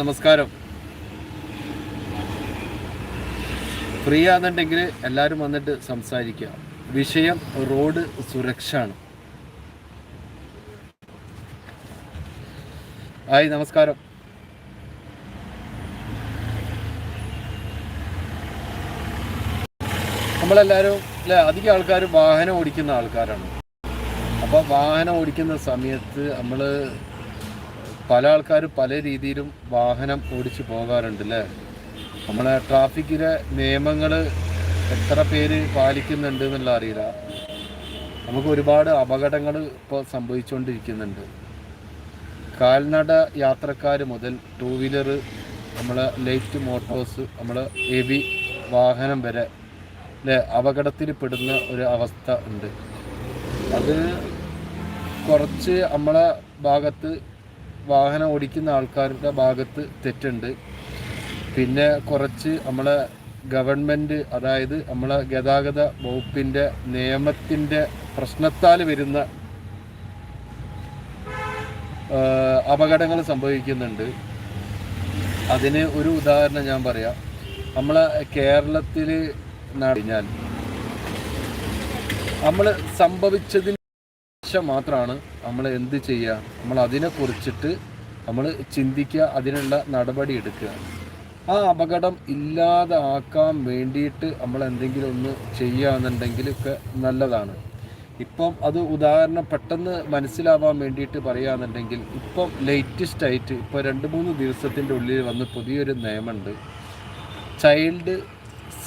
നമസ്കാരം. ഫ്രീ ആണെന്നുണ്ടെങ്കിൽ എല്ലാവരും വന്നിട്ട് സംസാരിക്കുക വിഷയം റോഡ് സുരക്ഷ ആണ് ഹായ് നമസ്കാരം. നമ്മളെല്ലാവരും അല്ലെ അധിക ആൾക്കാർ വാഹനം ഓടിക്കുന്ന ആൾക്കാരാണ്. അപ്പോൾ വാഹനം ഓടിക്കുന്ന സമയത്ത് നമ്മൾ പല ആൾക്കാരും പല രീതിയിലും വാഹനം ഓടിച്ച് പോകാറുണ്ട് അല്ലേ നമ്മളെ ട്രാഫിക്കിലെ നിയമങ്ങൾ എത്ര പേര് പാലിക്കുന്നുണ്ട് എന്നുള്ള അറിയില്ല. നമുക്ക് ഒരുപാട് അപകടങ്ങൾ ഇപ്പോൾ സംഭവിച്ചുകൊണ്ടിരിക്കുന്നുണ്ട് കാൽനട യാത്രക്കാർ മുതൽ ടൂ വീലർ നമ്മളെ ലൈറ്റ് മോട്ടോഴ്സ് നമ്മളെ ഹെവി വാഹനം വരെ അല്ലേ അപകടത്തിൽ പെടുന്ന ഒരു അവസ്ഥ ഉണ്ട്. അത് കുറച്ച് നമ്മളെ ഭാഗത്ത് വാഹനം ഓടിക്കുന്ന ആൾക്കാരുടെ ഭാഗത്ത് തെറ്റുണ്ട്. പിന്നെ കുറച്ച് നമ്മളെ ഗവൺമെന്റ് അതായത് നമ്മളെ ഗതാഗത വകുപ്പിന്റെ നിയമത്തിന്റെ പ്രശ്നത്താൽ വരുന്ന അപകടങ്ങൾ സംഭവിക്കുന്നുണ്ട്. അതിന് ഒരു ഉദാഹരണം ഞാൻ പറയാം. നമ്മളെ കേരളത്തിൽ കഴിഞ്ഞാൽ നമ്മൾ സംഭവിച്ചതിന് ശേഷം മാത്രമാണ് നമ്മൾ എന്ത് ചെയ്യുക നമ്മൾ അതിനെ കുറിച്ചിട്ട് നമ്മൾ ചിന്തിക്കുക അതിനുള്ള നടപടി എടുക്കുക. ആ അപകടം ഇല്ലാതാക്കാൻ വേണ്ടിയിട്ട് നമ്മൾ എന്തെങ്കിലും ഒന്ന് ചെയ്യുകയെന്നുണ്ടെങ്കിൽ ഒക്കെ നല്ലതാണ്. ഇപ്പം അത് ഉദാഹരണം പെട്ടെന്ന് മനസ്സിലാവാൻ വേണ്ടിയിട്ട് പറയുകയാണെന്നുണ്ടെങ്കിൽ ഇപ്പം ലേറ്റസ്റ്റ് ആയിട്ട് ഇപ്പോൾ രണ്ട് മൂന്ന് ദിവസത്തിന്റെ ഉള്ളിൽ വന്ന് പുതിയൊരു നിയമമുണ്ട് ചൈൽഡ്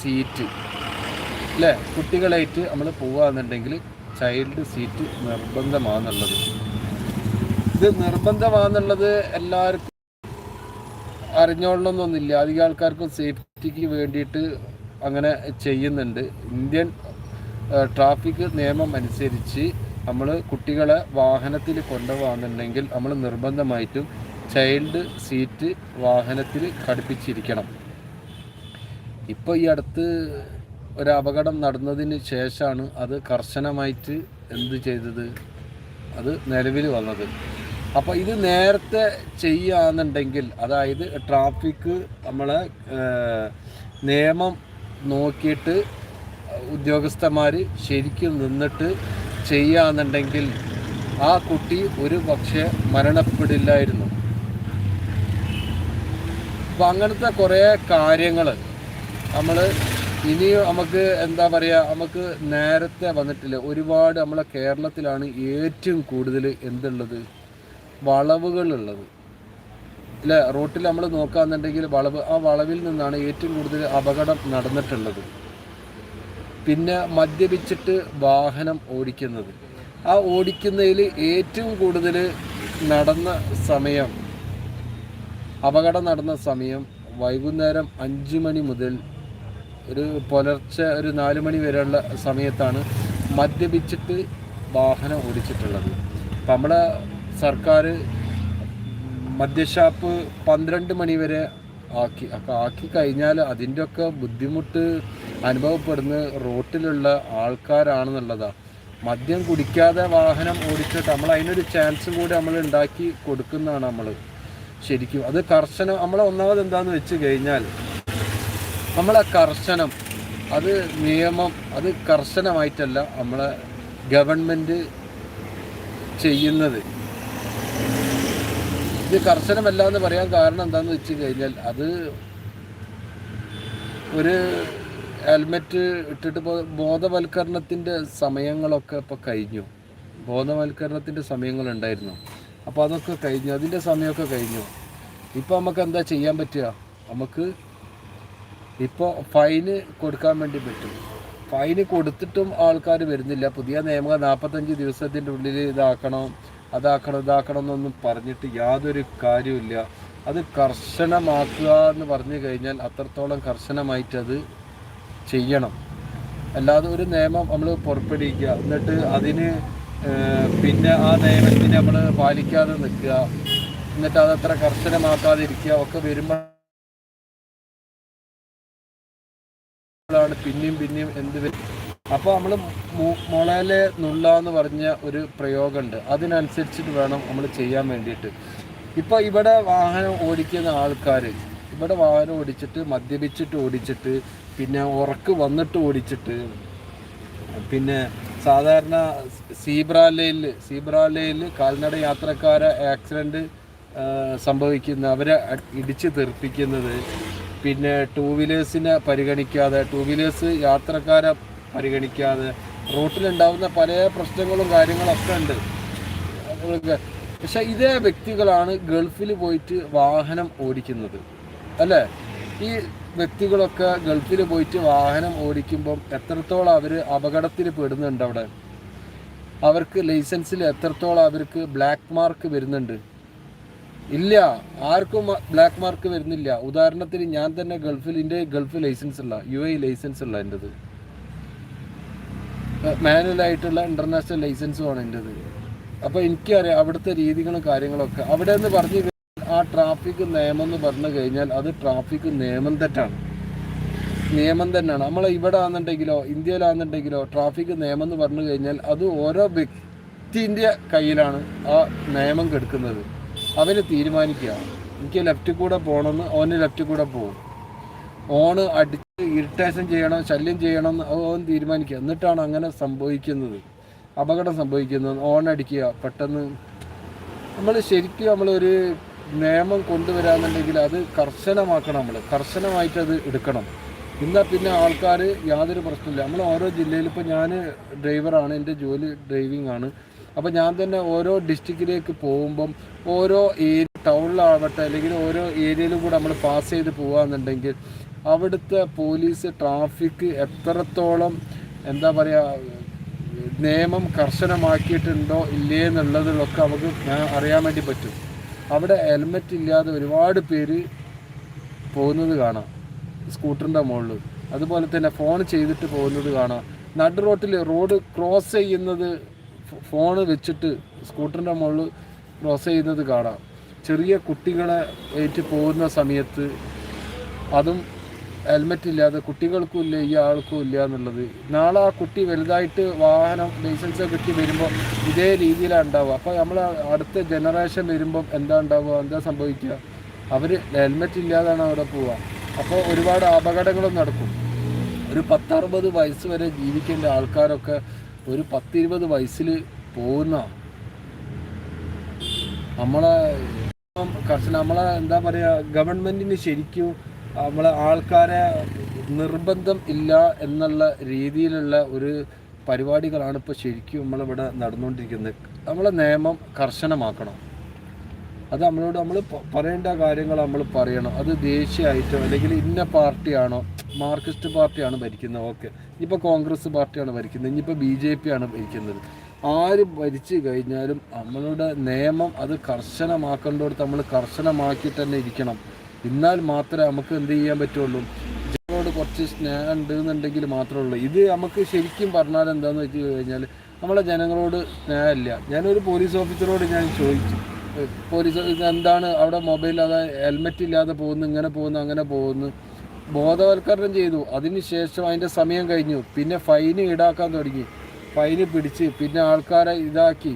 സീറ്റ് അല്ലേ കുട്ടികളായിട്ട് നമ്മൾ പോവുകയാണെന്നുണ്ടെങ്കിൽ ചൈൽഡ് സീറ്റ് നിർബന്ധമാണെന്നുള്ളത് ഇത് നിർബന്ധമാണെന്നുള്ളത് എല്ലാവർക്കും അറിഞ്ഞോളണമെന്നൊന്നുമില്ല. അധികം ആൾക്കാർക്കും സേഫ്റ്റിക്ക് വേണ്ടിയിട്ട് അങ്ങനെ ചെയ്യുന്നുണ്ട്. ഇന്ത്യൻ ട്രാഫിക് നിയമം അനുസരിച്ച് നമ്മൾ കുട്ടികളെ വാഹനത്തിൽ കൊണ്ടുപോകുന്നുണ്ടെങ്കിൽ നമ്മൾ നിർബന്ധമായിട്ടും ചൈൽഡ് സീറ്റ് വാഹനത്തിൽ ഘടിപ്പിച്ചിരിക്കണം. ഇപ്പോൾ ഈ അടുത്ത് ഒരു അപകടം നടന്നതിന് ശേഷമാണ് അത് കർശനമായിട്ട് എന്ത് ചെയ്തത്? അത് നിലവിൽ വന്നത്. അപ്പോൾ ഇത് നേരത്തെ ചെയ്യുകയാണെന്നുണ്ടെങ്കിൽ അതായത് ട്രാഫിക് നമ്മളെ നിയമം നോക്കിയിട്ട് ഉദ്യോഗസ്ഥന്മാർ ശരിക്കും നിന്നിട്ട് ചെയ്യുകയാണെന്നുണ്ടെങ്കിൽ ആ കുട്ടി ഒരു പക്ഷേ മരണപ്പെടില്ലായിരുന്നു. അപ്പം അങ്ങനത്തെ കുറേ കാര്യങ്ങൾ നമ്മൾ ഇനി നമുക്ക് എന്താ പറയുക നമുക്ക് നേരത്തെ വന്നിട്ടില്ല ഒരുപാട് നമ്മളെ കേരളത്തിലാണ് ഏറ്റവും കൂടുതൽ എന്തുള്ളത്? വളവുകളുള്ളത്. അല്ലെ? റോട്ടിൽ നമ്മൾ നോക്കുകയാണെന്നുണ്ടെങ്കിൽ വളവ് ആ വളവിൽ നിന്നാണ് ഏറ്റവും കൂടുതൽ അപകടം നടന്നിട്ടുള്ളത്. പിന്നെ മദ്യപിച്ചിട്ട് വാഹനം ഓടിക്കുന്നത്. ആ ഓടിക്കുന്നതിൽ ഏറ്റവും കൂടുതൽ നടന്ന സമയം അപകടം നടന്ന സമയം വൈകുന്നേരം അഞ്ച് മണി മുതൽ ഒരു പുലർച്ചെ ഒരു നാല് മണി വരെയുള്ള സമയത്താണ് മദ്യപിച്ചിട്ട് വാഹനം ഓടിച്ചിട്ടുള്ളത്. അപ്പം നമ്മളെ സർക്കാർ മദ്യഷാപ്പ് പന്ത്രണ്ട് മണി വരെ ആക്കി അപ്പം ആക്കി കഴിഞ്ഞാൽ അതിന്റെയൊക്കെ ബുദ്ധിമുട്ട് അനുഭവപ്പെടുന്ന റോട്ടിലുള്ള ആൾക്കാരാണെന്നുള്ളതാണ് മദ്യം കുടിക്കാതെ വാഹനം ഓടിച്ചിട്ട് നമ്മൾ അതിനൊരു ചാൻസ് കൂടി നമ്മൾ ഉണ്ടാക്കി കൊടുക്കുന്നതാണ് നമ്മൾ. ശരിക്കും അത് കർശനം നമ്മളെ ഒന്നാമത് എന്താണെന്ന് വെച്ച് കഴിഞ്ഞാൽ നമ്മളെ കർശനം അത് നിയമം അത് കർശനമായിട്ടല്ല നമ്മളെ ഗവൺമെന്റ് ചെയ്യുന്നത്. ഇത് കർശനമല്ല എന്ന് പറയാൻ കാരണം എന്താണെന്ന് വെച്ച് കഴിഞ്ഞാൽ അത് ഒരു ഹെൽമെറ്റ് ഇട്ടിട്ട് ബോധവൽക്കരണത്തിന്റെ സമയങ്ങളൊക്കെ ഇപ്പോൾ കഴിഞ്ഞു. ബോധവൽക്കരണത്തിന്റെ സമയങ്ങളുണ്ടായിരുന്നു. അപ്പോൾ അതൊക്കെ കഴിഞ്ഞു അതിന്റെ സമയമൊക്കെ കഴിഞ്ഞു. ഇപ്പോൾ നമുക്ക് എന്താ ചെയ്യാൻ പറ്റുക? നമുക്ക് ഇപ്പോൾ ഫൈന് കൊടുക്കാൻ വേണ്ടി പറ്റും. ഫൈന് കൊടുത്തിട്ടും ആൾക്കാർ വരുന്നില്ല. പുതിയ നിയമം നാൽപ്പത്തഞ്ച് ദിവസത്തിന്റെ ഉള്ളിൽ ഇതാക്കണം അതാക്കണം ഇതാക്കണം എന്നൊന്നും പറഞ്ഞിട്ട് യാതൊരു കാര്യമില്ല അത് കർശനമാക്കുക എന്ന് പറഞ്ഞു കഴിഞ്ഞാൽ അത്രത്തോളം കർശനമായിട്ടത് ചെയ്യണം. അല്ലാതെ ഒരു നിയമം നമ്മൾ പുറപ്പെടുവിക്കുക. എന്നിട്ട് അതിന് പിന്നെ ആ നിയമത്തിന് നമ്മൾ പാലിക്കാതെ നിൽക്കുക. എന്നിട്ട് അതത്ര കർശനമാക്കാതിരിക്കുക. ഒക്കെ വരുമ്പോൾ ാണ് പിന്നെയും പിന്നെയും എന്ത് അപ്പോൾ നമ്മൾ മുളയിലെ നുള്ള എന്ന് പറഞ്ഞ ഒരു പ്രയോഗമുണ്ട് അതിനനുസരിച്ചിട്ട് വേണം നമ്മൾ ചെയ്യാൻ വേണ്ടിയിട്ട്. ഇപ്പൊ ഇവിടെ വാഹനം ഓടിക്കുന്ന ആൾക്കാർ ഇവിടെ വാഹനം ഓടിച്ചിട്ട് മദ്യപിച്ചിട്ട് ഓടിച്ചിട്ട് പിന്നെ ഉറക്ക് വന്നിട്ട് ഓടിച്ചിട്ട് പിന്നെ സാധാരണ സീബ്രാലയിൽ സീബ്രാലയിൽ കാൽനട യാത്രക്കാരെ ആക്സിഡന്റ് സംഭവിക്കുന്ന അവരെ ഇടിച്ച് തെറിപ്പിക്കുന്നത് പിന്നെ ടൂ വീലേഴ്സിനെ പരിഗണിക്കാതെ ടൂ വീലേഴ്സ് യാത്രക്കാരെ പരിഗണിക്കാതെ റോട്ടിലുണ്ടാവുന്ന പല പ്രശ്നങ്ങളും കാര്യങ്ങളൊക്കെ ഉണ്ട്. പക്ഷെ ഇതേ വ്യക്തികളാണ് ഗൾഫിൽ പോയിട്ട് വാഹനം ഓടിക്കുന്നത്. അല്ലേ? ഈ വ്യക്തികളൊക്കെ ഗൾഫിൽ പോയിട്ട് വാഹനം ഓടിക്കുമ്പം എത്രത്തോളം അവർ അപകടത്തിൽ പെടുന്നുണ്ട് അവിടെ? അവർക്ക് ലൈസൻസിൽ എത്രത്തോളം അവർക്ക് ബ്ലാക്ക് മാർക്ക് വരുന്നുണ്ട്? ഇല്ല ആർക്കും ബ്ലാക്ക് മാർക്ക് വരുന്നില്ല. ഉദാഹരണത്തിന് ഞാൻ തന്നെ ഗൾഫിൽ എന്റെ ഗൾഫ് ലൈസൻസ് ഉള്ള യു എ ലൈസൻസ് ഉള്ള എന്റെത് മാനുവലായിട്ടുള്ള ഇന്റർനാഷണൽ ലൈസൻസുമാണ് എന്റെത് അപ്പോൾ എനിക്കറിയാം അവിടുത്തെ രീതികളും കാര്യങ്ങളൊക്കെ. അവിടെ എന്ന് പറഞ്ഞു കഴിഞ്ഞാൽ ആ ട്രാഫിക് നിയമം എന്ന് പറഞ്ഞു കഴിഞ്ഞാൽ അത് ട്രാഫിക് നിയമം തെറ്റാണ്. നിയമം തന്നെയാണ്. നമ്മൾ ഇവിടെ ആണെന്നുണ്ടെങ്കിലോ ഇന്ത്യയിലാണെന്നുണ്ടെങ്കിലോ ട്രാഫിക് നിയമം എന്ന് പറഞ്ഞു കഴിഞ്ഞാൽ അത് ഓരോ വ്യക്തിന്റെ കയ്യിലാണ് ആ നിയമം കെടുക്കുന്നത്. അവന് തീരുമാനിക്കുക. എനിക്ക് ലെഫ്റ്റിൽ കൂടെ പോകണമെന്ന് ഓന് ലെഫ്റ്റിൽ കൂടെ പോകും ഓണ് അടിച്ച് ഇറിറ്റേഷൻ ചെയ്യണം ശല്യം ചെയ്യണം ഓൻ തീരുമാനിക്കുക. എന്നിട്ടാണ് അങ്ങനെ സംഭവിക്കുന്നത്. അപകടം സംഭവിക്കുന്നത്. ഓൺ അടിക്കുക പെട്ടെന്ന്. നമ്മൾ ശരിക്കും നമ്മളൊരു നിയമം കൊണ്ടുവരാന്നുണ്ടെങ്കിൽ അത് കർശനമാക്കണം നമ്മൾ കർശനമായിട്ട് അത് എടുക്കണം. എന്നാൽ പിന്നെ ആൾക്കാർ യാതൊരു പ്രശ്നമില്ല നമ്മൾ ഓരോ ജില്ലയിൽ ഇപ്പോൾ ഞാൻ ഡ്രൈവറാണ് എന്റെ ജോലി ഡ്രൈവിംഗ് ആണ്. അപ്പോൾ ഞാൻ തന്നെ ഓരോ ഡിസ്ട്രിക്റ്റിലേക്ക് പോകുമ്പം ഓരോ ഏരിയ ടൗണിലാവട്ടെ അല്ലെങ്കിൽ ഓരോ ഏരിയയിലും കൂടെ നമ്മൾ പാസ് ചെയ്ത് പോകാന്നുണ്ടെങ്കിൽ അവിടുത്തെ പോലീസ് ട്രാഫിക് എത്രത്തോളം എന്താ പറയുക നിയമം കർശനമാക്കിയിട്ടുണ്ടോ ഇല്ലേ എന്നുള്ളതിലൊക്കെ നമുക്ക് അറിയാൻ വേണ്ടി പറ്റും. അവിടെ ഹെൽമെറ്റ് ഇല്ലാതെ ഒരുപാട് പേര് പോകുന്നത് കാണാം. സ്കൂട്ടറിന്റെ മുകളിൽ അതുപോലെ തന്നെ ഫോൺ ചെയ്തിട്ട് പോകുന്നത് കാണാം. നടു റോട്ടിൽ റോഡ് ക്രോസ് ചെയ്യുന്നത് ഫോൺ വെച്ചിട്ട് സ്കൂട്ടറിന്റെ മുകളിൽ ക്രോസ് ചെയ്യുന്നത് കാണാം. ചെറിയ കുട്ടികളെ ഏറ്റ് പോകുന്ന സമയത്ത് അതും ഹെൽമെറ്റ് ഇല്ലാതെ കുട്ടികൾക്കും ഇല്ല ഈ ആൾക്കും ഇല്ല എന്നുള്ളത്. നാളെ ആ കുട്ടി വലുതായിട്ട് വാഹനം ലൈസൻസ് കിട്ടി വരുമ്പോൾ ഇതേ രീതിയിലാണ് ഉണ്ടാവുക. അപ്പോൾ നമ്മൾ അടുത്ത ജനറേഷൻ വരുമ്പം എന്താ ഉണ്ടാവുക എന്താ സംഭവിക്കുക? അവർ ഹെൽമെറ്റ് ഇല്ലാതാണ് അവിടെ പോവുക. അപ്പോൾ ഒരുപാട് അപകടങ്ങളും നടക്കും. ഒരു പത്തറുപത് വയസ്സ് വരെ ജീവിക്കേണ്ട ആൾക്കാരൊക്കെ ഒരു പത്തിരുപത് വയസ്സിൽ പോകുന്ന നമ്മളെ കർശന നമ്മളെ എന്താ പറയുക ഗവൺമെന്റിന് ശരിക്കും നമ്മളെ ആൾക്കാരെ നിർബന്ധം ഇല്ല എന്നുള്ള രീതിയിലുള്ള ഒരു പരിപാടികളാണ് ഇപ്പോൾ ശരിക്കും നമ്മളിവിടെ നടന്നുകൊണ്ടിരിക്കുന്നത്. നമ്മളെ നിയമം കർശനമാക്കണം. അത് നമ്മളോട് നമ്മൾ പറയേണ്ട കാര്യങ്ങൾ നമ്മൾ പറയണം. അത് ദേശീയമായിട്ടോ അല്ലെങ്കിൽ ഇന്ന പാർട്ടിയാണോ മാർക്സിസ്റ്റ് പാർട്ടിയാണ് ഭരിക്കുന്നത്. ഓക്കെ. ഇനിയിപ്പോൾ കോൺഗ്രസ് പാർട്ടിയാണ് ഭരിക്കുന്നത് ഇനിയിപ്പോൾ ബി ജെ പി ആണ് ഭരിക്കുന്നത്. ആര് ഭരിച്ചു കഴിഞ്ഞാലും നമ്മളുടെ നിയമം അത് കർശനമാക്കേണ്ടടുത്ത് നമ്മൾ കർശനമാക്കി തന്നെ ഇരിക്കണം. എന്നാൽ മാത്രമേ നമുക്ക് എന്ത് ചെയ്യാൻ പറ്റുള്ളൂ? ജനങ്ങളോട് കുറച്ച് സ്നേഹം ഉണ്ട് എന്നുണ്ടെങ്കിൽ മാത്രമേ ഉള്ളൂ. ഇത് നമുക്ക് ശരിക്കും പറഞ്ഞാൽ എന്താണെന്ന് വെച്ച് കഴിഞ്ഞാൽ നമ്മളെ ജനങ്ങളോട് സ്നേഹമില്ല. ഞാനൊരു പോലീസ് ഓഫീസറോട് ഞാൻ ചോദിച്ചു. പോലീസ് എന്താണ് അവിടെ മൊബൈൽ അതായത് ഹെൽമെറ്റ് ഇല്ലാതെ പോകുന്നു ഇങ്ങനെ പോകുന്നു അങ്ങനെ പോകുന്നു. ബോധവൽക്കരണം ചെയ്തു. അതിനുശേഷം അതിന്റെ സമയം കഴിഞ്ഞു. പിന്നെ ഫൈന് ഈടാക്കാൻ തുടങ്ങി. ഫൈന് പിടിച്ച് പിന്നെ ആൾക്കാരെ ഇതാക്കി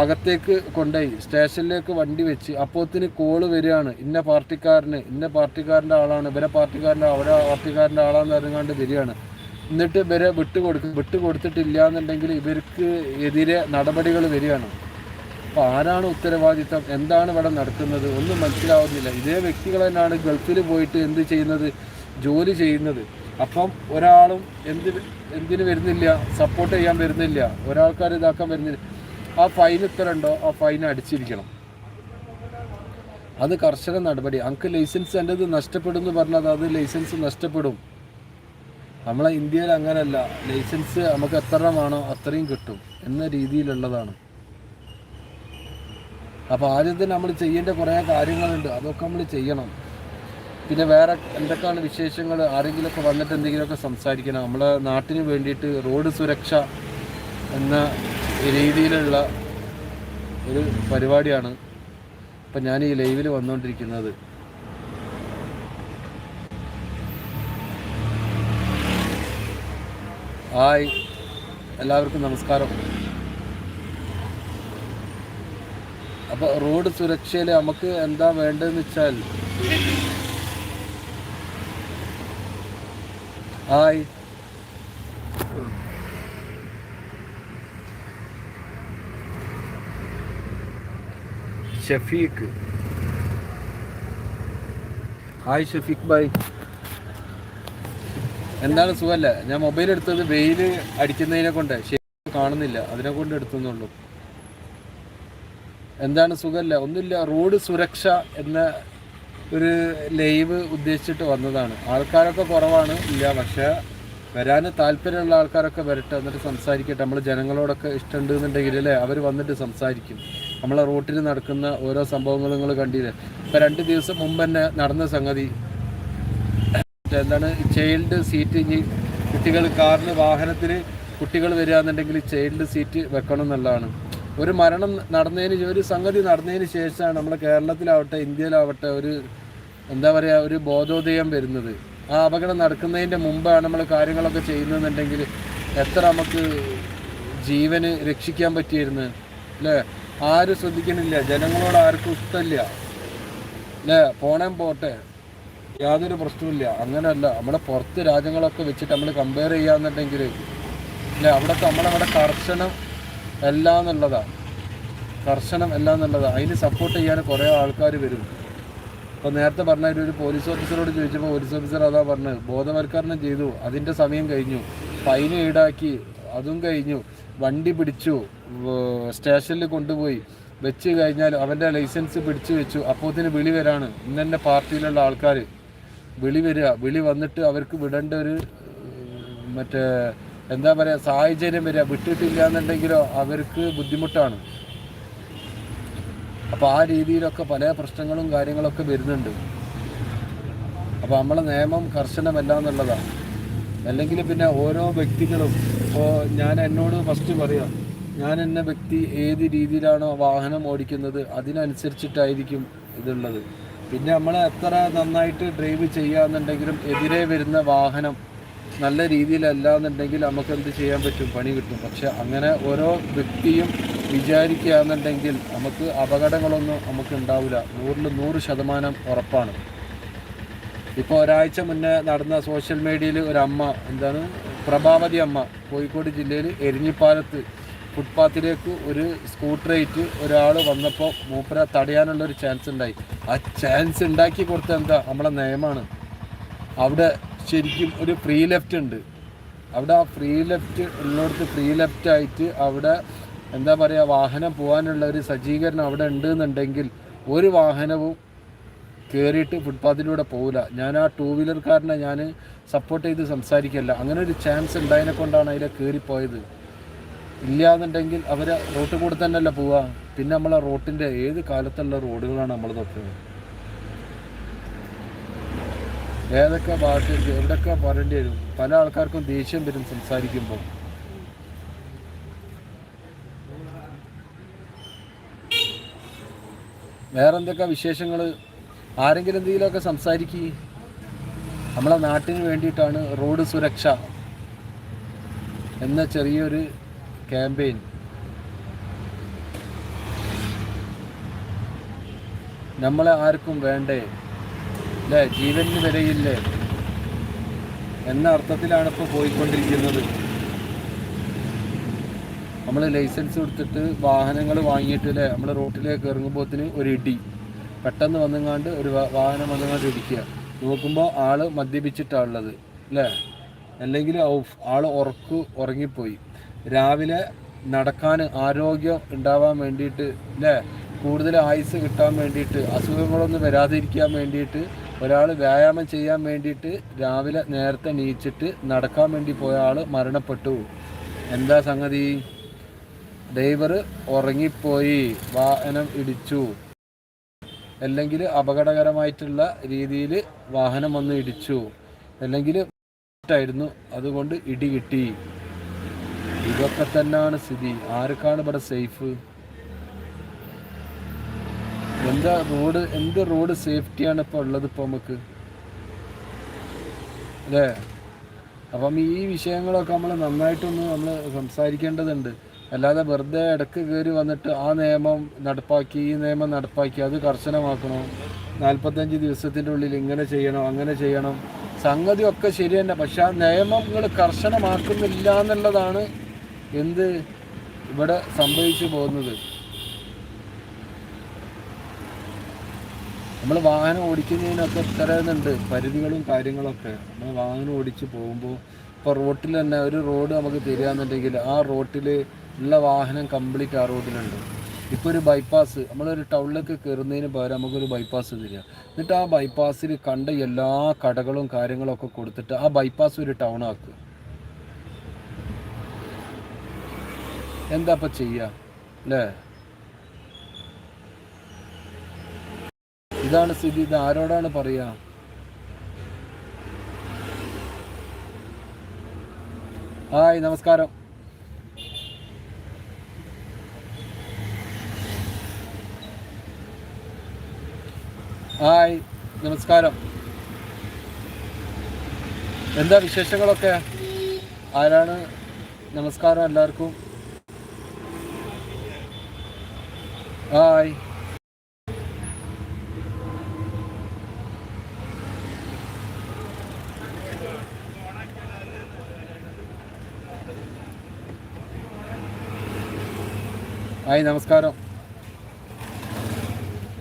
അകത്തേക്ക് കൊണ്ടുപോയി. സ്റ്റേഷനിലേക്ക് വണ്ടി വെച്ച്. അപ്പോത്തിന് കോൾ വരികയാണ്. ഇന്ന പാർട്ടിക്കാരന് ഇന്ന പാർട്ടിക്കാരന്റെ ആളാണ് ഇവരെ പാർട്ടിക്കാരന്റെ അവരെ പാർട്ടിക്കാരന്റെ ആളാന്ന് അറിഞ്ഞാണ്ട് വരികയാണ്. എന്നിട്ട് ഇവരെ വിട്ടുകൊടുക്കും വിട്ടുകൊടുത്തിട്ടില്ല വിട്ട് കൊടുത്തിട്ടില്ല എന്നുണ്ടെങ്കിൽ ഇവർക്ക് എതിരെ നടപടികൾ വരികയാണ്. അപ്പോൾ ആരാണ് ഉത്തരവാദിത്തം? എന്താണ് ഇവിടെ നടക്കുന്നത്? ഒന്നും മനസ്സിലാവുന്നില്ല. ഇതേ വ്യക്തികൾ തന്നെയാണ് ഗൾഫിൽ പോയിട്ട് എന്ത് ചെയ്യുന്നത്? ജോലി ചെയ്യുന്നത്. അപ്പം ഒരാളും എന്ത് എന്തിന് വരുന്നില്ല? സപ്പോർട്ട് ചെയ്യാൻ വരുന്നില്ല. ഒരാൾക്കാർ ഇതാക്കാൻ വരുന്നില്ല. ആ ഫൈൻ ഇത്ര ഉണ്ടോ? ആ ഫൈൻ അടിച്ചിരിക്കണം. അത് കർശന നടപടി. അങ്ക് ലൈസൻസ് എന്റെത് നഷ്ടപ്പെടും എന്ന് പറഞ്ഞാൽ അത് ലൈസൻസ് നഷ്ടപ്പെടും. നമ്മളെ ഇന്ത്യയിൽ അങ്ങനെയല്ല ലൈസൻസ് നമുക്ക് എത്ര വേണോ അത്രയും കിട്ടും എന്ന രീതിയിലുള്ളതാണ്. അപ്പോൾ ആദ്യം തന്നെ നമ്മൾ ചെയ്യേണ്ട കുറേ കാര്യങ്ങളുണ്ട്. അതൊക്കെ നമ്മൾ ചെയ്യണം. പിന്നെ വേറെ എന്തൊക്കെയാണ് വിശേഷങ്ങൾ? ആരെങ്കിലുമൊക്കെ വന്നിട്ട് എന്തെങ്കിലുമൊക്കെ സംസാരിക്കണം. നമ്മളെ നാട്ടിന് വേണ്ടിയിട്ട് റോഡ് സുരക്ഷ എന്ന രീതിയിലുള്ള ഒരു പരിപാടിയാണ് ഇപ്പം ഞാൻ ഈ ലൈവിൽ വന്നുകൊണ്ടിരിക്കുന്നത് ഹായ്. എല്ലാവർക്കും നമസ്കാരം. അപ്പോൾ റോഡ് സുരക്ഷയിൽ നമുക്ക് എന്താ വേണ്ടതെന്ന് വെച്ചാൽ ഹായ്. ഷഫീഖ്. ഹായ് ഷഫീഖ് ഭായ്. എന്താണ് സുഖമല്ല ഞാൻ മൊബൈൽ എടുത്തത് വെയിൽ അടിക്കുന്നതിനെ കൊണ്ട്. ശരി കാണുന്നില്ല. അതിനെ കൊണ്ട് എടുത്തുന്നുള്ളൂ എന്താണ് സുഖമല്ല? ഒന്നുമില്ല. റോഡ് സുരക്ഷ എന്ന ഒരു ലൈവ് ഉദ്ദേശിച്ചിട്ട് വന്നതാണ്. ആൾക്കാരൊക്കെ കുറവാണ്. ഇല്ല. പക്ഷേ വരാൻ താല്പര്യമുള്ള ആൾക്കാരൊക്കെ വരട്ടെ. എന്നിട്ട് സംസാരിക്കട്ടെ. നമ്മൾ ജനങ്ങളോടൊക്കെ ഇഷ്ടമുണ്ട് എന്നുണ്ടെങ്കിൽ അല്ലേ? അവർ വന്നിട്ട് സംസാരിക്കും. നമ്മളെ റോട്ടിൽ നടക്കുന്ന ഓരോ സംഭവങ്ങളും നിങ്ങൾ കണ്ടില്ലേ? ഇപ്പം രണ്ട് ദിവസം മുമ്പ് തന്നെ നടന്ന സംഗതി. എന്താണ്? ചൈൽഡ് സീറ്റ് ഇനി കുട്ടികൾ കാറിന് വാഹനത്തിൽ കുട്ടികൾ വരിക എന്നുണ്ടെങ്കിൽ ചൈൽഡ് സീറ്റ് വെക്കണം എന്നുള്ളതാണ്. ഒരു മരണം നടന്നതിന് ഒരു സംഗതി നടന്നതിന് ശേഷമാണ് നമ്മുടെ കേരളത്തിലാവട്ടെ ഇന്ത്യയിലാവട്ടെ ഒരു എന്താ പറയുക ഒരു ബോധോദയം വരുന്നത്. ആ അപകടം നടക്കുന്നതിന്റെ മുമ്പാണ് നമ്മൾ കാര്യങ്ങളൊക്കെ ചെയ്യുന്നതെന്നുണ്ടെങ്കിൽ എത്ര നമുക്ക് ജീവന് രക്ഷിക്കാൻ പറ്റിയിരുന്നു. അല്ലേ? ആരും ശ്രദ്ധിക്കണില്ല. ജനങ്ങളോട് ആർക്കും ഇഷ്ടമില്ല. അല്ലേ? പോണേ പോട്ടെ. യാതൊരു പ്രശ്നമില്ല അങ്ങനെയല്ല. നമ്മുടെ പുറത്ത് രാജ്യങ്ങളൊക്കെ വെച്ചിട്ട് നമ്മൾ കമ്പയർ ചെയ്യാന്നുണ്ടെങ്കിൽ അല്ലേ? അവിടെ നമ്മളവിടെ കർശനം എല്ലാം എന്നുള്ളതാണ് കർശനം എല്ലാം എന്നുള്ളതാണ് അതിന് സപ്പോർട്ട് ചെയ്യാൻ കുറേ ആൾക്കാർ വരും. അപ്പോൾ നേരത്തെ പറഞ്ഞ ഒരു പോലീസ് ഓഫീസറോട് ചോദിച്ചപ്പോൾ പോലീസ് ഓഫീസർ അതാ പറഞ്ഞത്. ബോധവൽക്കരണം ചെയ്തു. അതിന്റെ സമയം കഴിഞ്ഞു. ഫൈൻ ഈടാക്കി. അതും കഴിഞ്ഞു. വണ്ടി പിടിച്ചു. സ്റ്റേഷനിൽ കൊണ്ടുപോയി. വെച്ച് കഴിഞ്ഞാൽ അവന്റെ ലൈസൻസ് പിടിച്ചു വെച്ചു. അപ്പോത്തിന് വിളി വരാണ്. ഇന്നെ പാർട്ടിയിലുള്ള ആൾക്കാർ വിളി വരിക വിളി വന്നിട്ട് അവർക്ക് വിടേണ്ട ഒരു മറ്റേ എന്താ പറയുക സാഹചര്യം വരിക വിട്ടിട്ടില്ല എന്നുണ്ടെങ്കിലോ അവർക്ക് ബുദ്ധിമുട്ടാണ്. അപ്പോൾ ആ രീതിയിലൊക്കെ പല പ്രശ്നങ്ങളും കാര്യങ്ങളൊക്കെ വരുന്നുണ്ട്. അപ്പോൾ നമ്മളെ നിയമം കർശനമല്ല എന്നുള്ളതാണ് അല്ലെങ്കിൽ പിന്നെ ഓരോ വ്യക്തികളും ഇപ്പോൾ ഞാൻ എന്നോട് ഫസ്റ്റ് പറയാം ഞാൻ എന്ന വ്യക്തി ഏത് രീതിയിലാണോ വാഹനം ഓടിക്കുന്നത് അതിനനുസരിച്ചിട്ടായിരിക്കും ഇതുള്ളത്. പിന്നെ നമ്മൾ എത്ര നന്നായിട്ട് ഡ്രൈവ് ചെയ്യുക എന്നുണ്ടെങ്കിലും എതിരെ വരുന്ന വാഹനം നല്ല രീതിയിലല്ല എന്നുണ്ടെങ്കിൽ നമുക്ക് എന്ത് ചെയ്യാൻ പറ്റും? പണി കിട്ടും. പക്ഷെ അങ്ങനെ ഓരോ വ്യക്തിയും വിചാരിക്കുകയാണെന്നുണ്ടെങ്കിൽ നമുക്ക് അപകടങ്ങളൊന്നും നമുക്ക് ഉണ്ടാവില്ല നൂറിൽ നൂറ് ശതമാനം ഉറപ്പാണ്. ഇപ്പോൾ ഒരാഴ്ച മുന്നേ നടന്ന സോഷ്യൽ മീഡിയയിൽ ഒരു അമ്മ എന്താണ്? പ്രഭാവതി അമ്മ കോഴിക്കോട് ജില്ലയിൽ എരിഞ്ഞിപ്പാലത്ത് ഫുട്പാത്തിലേക്ക് ഒരു സ്കൂട്ടറേറ്റ് ഒരാൾ വന്നപ്പോൾ മൂപ്പര തടയാനുള്ള ഒരു ചാൻസ് ഉണ്ടായി ആ ചാൻസ് ഉണ്ടാക്കി കൊടുത്ത എന്താ? നമ്മളെ നയമാണ്. അവിടെ ശരിക്കും ഒരു ഫ്രീ ലെഫ്റ്റ് ഉണ്ട്. അവിടെ ആ ഫ്രീ ലെഫ്റ്റ് ഉള്ളിടത്ത് ഫ്രീ ലെഫ്റ്റ് ആയിട്ട് അവിടെ എന്താ പറയുക വാഹനം പോകാനുള്ള ഒരു സജ്ജീകരണം അവിടെ ഉണ്ട് എന്നുണ്ടെങ്കിൽ ഒരു വാഹനവും കയറിയിട്ട് ഫുട്പാത്തിലൂടെ പോകില്ല ഞാൻ ആ ടൂ വീലർക്കാരനെ ഞാൻ സപ്പോർട്ട് ചെയ്ത് സംസാരിക്കല്ല. അങ്ങനെ ഒരു ചാൻസ് ഉണ്ടായതിനെ കൊണ്ടാണ് അതിലെ കയറിപ്പോയത് ഇല്ല എന്നുണ്ടെങ്കിൽ അവർ റോട്ട് കൂടെ തന്നെയല്ല പോവുക. പിന്നെ നമ്മളെ റോട്ടിന്റെ ഏത് കാലത്തുള്ള റോഡുകളാണ് നമ്മൾ നോക്കുന്നത് ഏതൊക്കെ ഭാഷ എവിടെയൊക്കെ പറയേണ്ടി വരും? പല ആൾക്കാർക്കും ദേഷ്യം വരും സംസാരിക്കുമ്പോൾ. വേറെ എന്തൊക്കെ വിശേഷങ്ങൾ? ആരെങ്കിലും എന്തെങ്കിലുമൊക്കെ സംസാരിക്കുക നമ്മളെ നാട്ടിന് വേണ്ടിയിട്ടാണ് റോഡ് സുരക്ഷ എന്ന ചെറിയൊരു ക്യാമ്പയിൻ. നമ്മളെ ആർക്കും വേണ്ടേ? അല്ലേ ജീവന് വിലയില്ലേ എന്ന അർത്ഥത്തിലാണ് ഇപ്പോൾ പോയിക്കൊണ്ടിരിക്കുന്നത്. നമ്മൾ ലൈസൻസ് കൊടുത്തിട്ട് വാഹനങ്ങൾ വാങ്ങിയിട്ട് അല്ലേ നമ്മൾ റോട്ടിലേക്ക് ഇറങ്ങുമ്പോഴത്തിന് ഒരു ഇടി പെട്ടെന്ന് വന്നുങ്ങാണ്ട് ഒരു വാഹനം വന്നുങ്ങാണ്ട് ഇടിക്കുക. നോക്കുമ്പോൾ ആൾ മദ്യപിച്ചിട്ടാണ് ഉള്ളത് അല്ലേ? അല്ലെങ്കിൽ ആൾ ഉറക്കു ഉറങ്ങിപ്പോയി. രാവിലെ നടക്കാൻ ആരോഗ്യം ഉണ്ടാവാൻ വേണ്ടിയിട്ട് അല്ലേ? കൂടുതൽ ആയുസ് കിട്ടാൻ വേണ്ടിയിട്ട് അസുഖങ്ങളൊന്നും വരാതിരിക്കാൻ വേണ്ടിയിട്ട് ഒരാൾ വ്യായാമം ചെയ്യാൻ വേണ്ടിയിട്ട് രാവിലെ നേരത്തെ നീച്ചിട്ട് നടക്കാൻ വേണ്ടി പോയ ആൾ മരണപ്പെട്ടു. എന്താ സംഗതി? ഡ്രൈവർ ഉറങ്ങിപ്പോയി വാഹനം ഇടിച്ചു. അല്ലെങ്കിൽ അപകടകരമായിട്ടുള്ള രീതിയിൽ വാഹനം വന്ന് ഇടിച്ചു. അല്ലെങ്കിൽ ായിരുന്നു അതുകൊണ്ട് ഇടി കിട്ടി. ഇതൊക്കെ തന്നെയാണ് സ്ഥിതി. ആർക്കാണ് ഇവിടെ സേഫ്? എന്താ റോഡ് എന്ത് റോഡ് സേഫ്റ്റിയാണ് ഇപ്പോൾ ഉള്ളത് ഇപ്പോൾ നമുക്ക്? അല്ലേ? അപ്പം ഈ വിഷയങ്ങളൊക്കെ നമ്മൾ നന്നായിട്ടൊന്ന് നമ്മൾ സംസാരിക്കേണ്ടതുണ്ട്. അല്ലാതെ വെറുതെ ഇടയ്ക്ക് കയറി വന്നിട്ട് ആ നിയമം നടപ്പാക്കി ഈ നിയമം നടപ്പാക്കി അത് കർശനമാക്കണം? നാൽപ്പത്തഞ്ച് ദിവസത്തിന്റെ ഉള്ളിൽ ഇങ്ങനെ ചെയ്യണം അങ്ങനെ ചെയ്യണം. സംഗതി ഒക്കെ ശരി തന്നെ. പക്ഷെ ആ നിയമങ്ങൾ കർശനമാക്കുന്നില്ല എന്നുള്ളതാണ് എന്ത് ഇവിടെ സംഭവിച്ചു പോകുന്നത്. നമ്മൾ വാഹനം ഓടിക്കുന്നതിനൊക്കെ തരുന്നുണ്ട് പരിധികളും കാര്യങ്ങളൊക്കെ. നമ്മൾ വാഹനം ഓടിച്ച് പോകുമ്പോൾ ഇപ്പോൾ റോട്ടിൽ തന്നെ ഒരു റോഡ് നമുക്ക് തരികയെന്നുണ്ടെങ്കിൽ ആ റോട്ടിൽ ഉള്ള വാഹനം കംപ്ലീറ്റ് ആ റോഡിലുണ്ട്. ഇപ്പോൾ ഒരു ബൈപ്പാസ് നമ്മളൊരു ടൗണിലേക്ക് കയറുന്നതിന് പകരം നമുക്കൊരു ബൈപ്പാസ് തരിക. എന്നിട്ട് ആ ബൈപ്പാസിൽ കണ്ട എല്ലാ കടകളും കാര്യങ്ങളൊക്കെ കൊടുത്തിട്ട് ആ ബൈപ്പാസ് ഒരു ടൗൺ ആക്കുക എന്താ ഇപ്പം ചെയ്യുക അല്ലേ? ഇതാണ് സ്ഥിതി ഇത് ആരോടാണ് പറയുക ഹായ് നമസ്കാരം. ഹായ് നമസ്കാരം. എന്താ വിശേഷങ്ങളൊക്കെ? ആരാണ്? നമസ്കാരം എല്ലാവർക്കും. ഹായ്. ഹായ് നമസ്കാരം.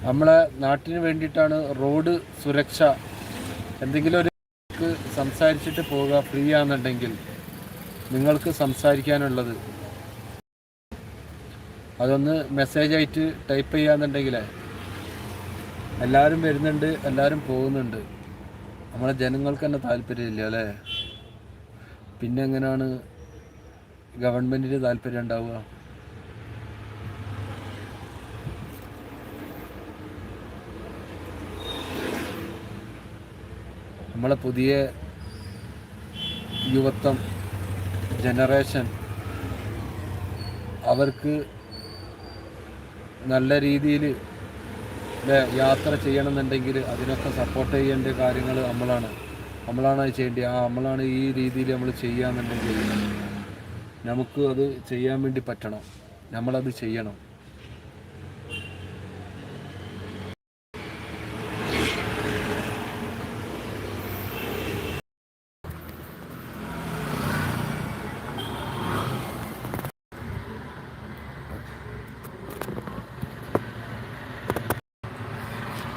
നമ്മളെ നാട്ടിന് വേണ്ടിയിട്ടാണ് റോഡ് സുരക്ഷ. എന്തെങ്കിലും ഒരു സംസാരിച്ചിട്ട് പോവുക ഫ്രീ ആണെന്നുണ്ടെങ്കിൽ നിങ്ങൾക്ക് സംസാരിക്കാനുള്ളത്. അതൊന്ന് മെസ്സേജ് ആയിട്ട് ടൈപ്പ് ചെയ്യാന്നുണ്ടെങ്കിലേ എല്ലാവരും വരുന്നുണ്ട് എല്ലാവരും പോകുന്നുണ്ട്. നമ്മളെ ജനങ്ങൾക്ക് തന്നെ താല്പര്യമില്ല അല്ലേ? പിന്നെ എങ്ങനെയാണ് ഗവൺമെന്റിന് താല്പര്യം ഉണ്ടാവുക? നമ്മളെ പുതിയ യുവത്വം ജനറേഷൻ അവർക്ക് നല്ല രീതിയിൽ യാത്ര ചെയ്യണമെന്നുണ്ടെങ്കിൽ അതിനൊക്കെ സപ്പോർട്ട് ചെയ്യേണ്ട കാര്യങ്ങൾ നമ്മളാണ്. നമ്മളാണ് ചെയ്യേണ്ടത്. ആ നമ്മളാണ് ഈ രീതിയിൽ നമ്മൾ ചെയ്യാമെന്നുണ്ടെങ്കിൽ നമുക്ക് അത് ചെയ്യാൻ വേണ്ടി പറ്റണം. നമ്മളത് ചെയ്യണം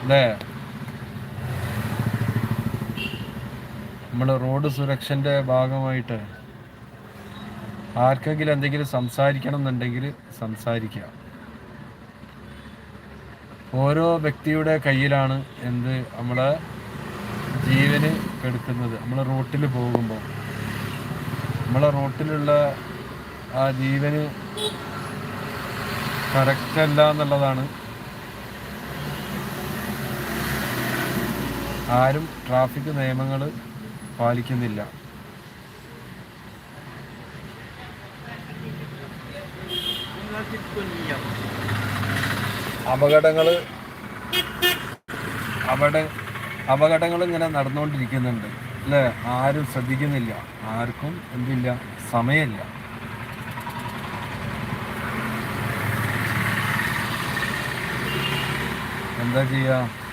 അല്ലേ നമ്മൾ റോഡ് സുരക്ഷന്റെ ഭാഗമായിട്ട് ആർക്കെങ്കിലും എന്തെങ്കിലും സംസാരിക്കണം എന്നുണ്ടെങ്കിൽ സംസാരിക്കുക. ഓരോ വ്യക്തിയുടെ കയ്യിലാണ് എന്ത് നമ്മളെ ജീവന് കെടുക്കുന്നത് നമ്മൾ റോട്ടിൽ പോകുമ്പോൾ. നമ്മളെ റോട്ടിലുള്ള ആ ജീവന് കറക്റ്റ് അല്ല എന്നുള്ളതാണ് ആരും ട്രാഫിക് നിയമങ്ങൾ പാലിക്കുന്നില്ല. അപകടങ്ങൾ അവിടെ അപകടങ്ങൾ ഇങ്ങനെ നടന്നുകൊണ്ടിരിക്കുന്നുണ്ട് അല്ലേ? ആരും ശ്രദ്ധിക്കുന്നില്ല. ആർക്കും എന്തില്ല? സമയമില്ല. എന്താ ചെയ്യുക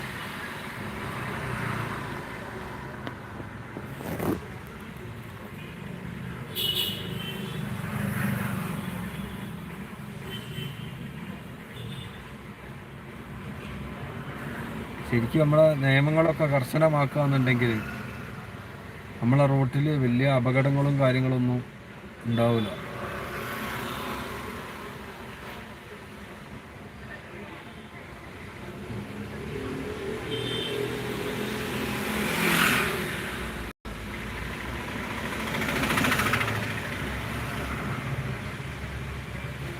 ശരിക്കും നമ്മളെ നിയമങ്ങളൊക്കെ കർശനമാക്കുകയെന്നുണ്ടെങ്കിൽ നമ്മളെ റോട്ടിൽ വലിയ അപകടങ്ങളും കാര്യങ്ങളൊന്നും ഉണ്ടാവില്ല.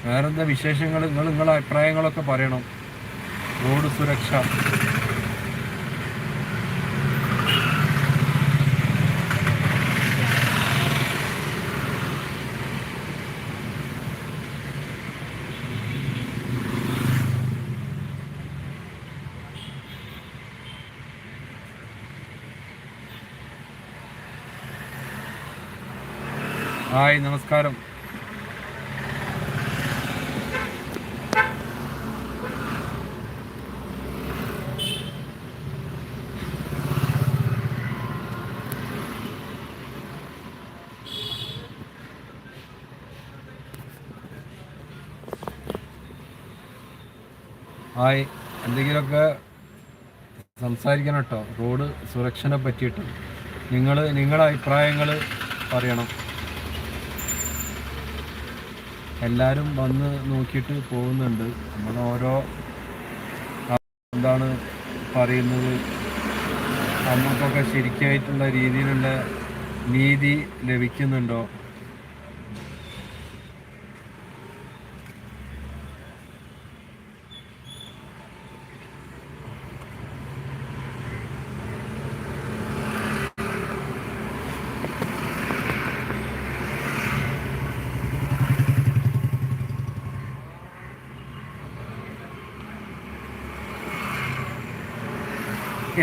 വേറെന്താ വിശേഷങ്ങൾ? നിങ്ങൾ നിങ്ങളെ അഭിപ്രായങ്ങളൊക്കെ പറയണം. റോഡ് സുരക്ഷ. ഹായ് നമസ്കാരം. ഹായ് എന്തെങ്കിലുമൊക്കെ സംസാരിക്കണം കേട്ടോ. റോഡ് സുരക്ഷനെ പറ്റിയിട്ട്. നിങ്ങൾ നിങ്ങളുടെ അഭിപ്രായങ്ങൾ പറയണം. എല്ലാവരും വന്ന് നോക്കിയിട്ട് പോകുന്നുണ്ട്. നമ്മൾ ഓരോ എന്താണ് പറയുന്നത്? നമുക്കൊക്കെ ശരിക്കായിട്ടുള്ള രീതിയിലുള്ള നീതി ലഭിക്കുന്നുണ്ടോ?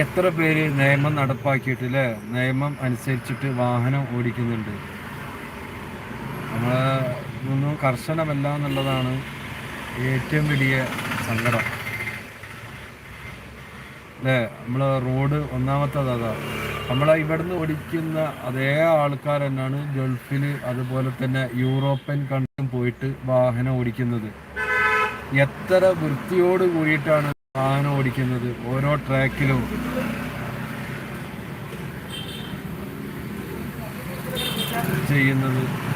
എത്ര പേര് നിയമം നടപ്പാക്കിയിട്ട് അല്ലേ നിയമം അനുസരിച്ചിട്ട് വാഹനം ഓടിക്കുന്നുണ്ട്. നമ്മളെ ഇതൊന്നും കർശനമല്ല എന്നുള്ളതാണ് ഏറ്റവും വലിയ സങ്കടം. അല്ലേ? നമ്മൾ റോഡ് ഒന്നാമത്തത് അതാ. നമ്മളെ ഇവിടുന്ന് ഓടിക്കുന്ന അതേ ആൾക്കാർ തന്നെയാണ് ഗൾഫിൽ അതുപോലെ തന്നെ യൂറോപ്യൻ കൺട്രിയും പോയിട്ട് വാഹനം ഓടിക്കുന്നത്. എത്ര വൃത്തിയോട് കൂടിയിട്ടാണ് വാഹനം ഓടിക്കുന്നത് ഓരോ ട്രാക്കിലും. ചെയ്യുന്നത്.